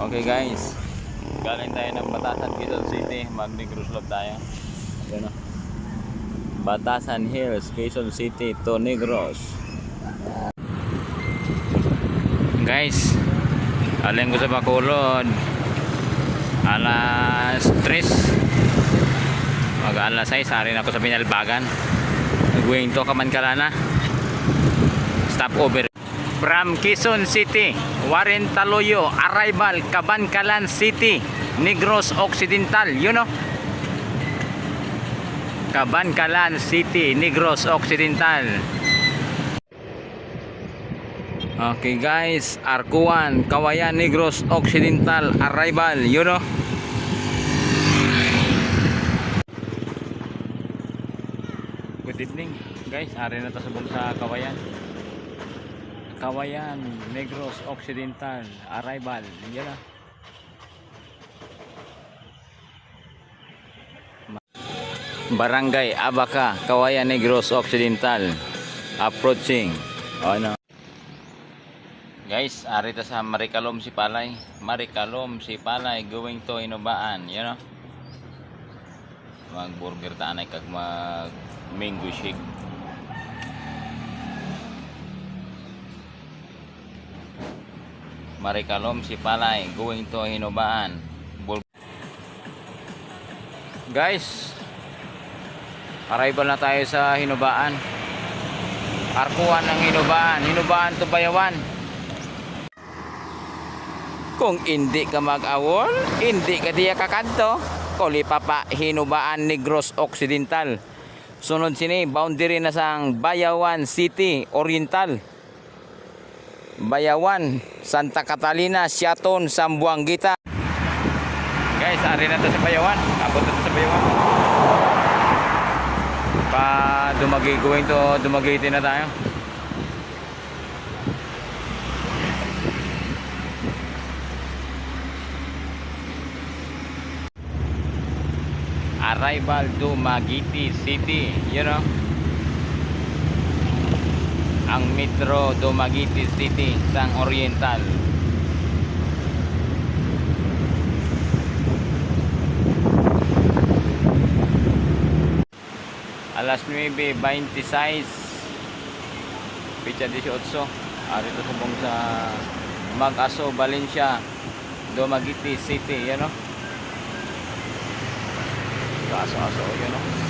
Okay guys, galing tayo ng Batasan, Quezon City. Mag-Negros Love tayo. Yan o. Batasan Hills, Quezon City to Negros. Guys, alin ko sa Bacolod. Alas 3. Mag alas 6, sarin ako sa Pinalbagan. Going to Kamankalana. Stop over. From Quezon City, Warren Taloyo, Arrival, Cabancalan City, Negros Occidental, you know? Cabancalan City, Negros Occidental. Okay guys, Arcuan, Kawayan, Negros Occidental, Arrival, you know? Good evening guys, ari na to sa sa Kawayan. Kawayan, Negros Occidental, Arrival, yan na. Barangay Abaca, Kawayan Negros Occidental. Approaching. O ano. Guys, arito sa Marikalom si Palay. Marikalom si Palay going to Inubaan, you know. Mag burger tanay kag mag mango shake. Marikalom si Palay going to Hinubaan. Bul- Guys, arrival na tayo sa Hinubaan. Arkuan ng Hinubaan. Hinubaan to Bayawan. Kung hindi ka mag-awol, hindi ka diya kakanto. Kuli papa Hinubaan Negros Occidental. Sunod sini, boundary na sang Bayawan City Oriental. Bayawan, Santa Catalina, Siaton, Sambuanguita. Guys, ari na to sa Bayawan. Abot na to sa Bayawan. Pa dumagi going to Dumaguete na tayo. Arrival Dumaguete City, you know ang Metro Dumaguete City sang Oriental. Alas 9.26 Picha 18 Arito sa bong sa Mag-Aso, Valencia Dumaguete City, yan o Aso-aso, yan o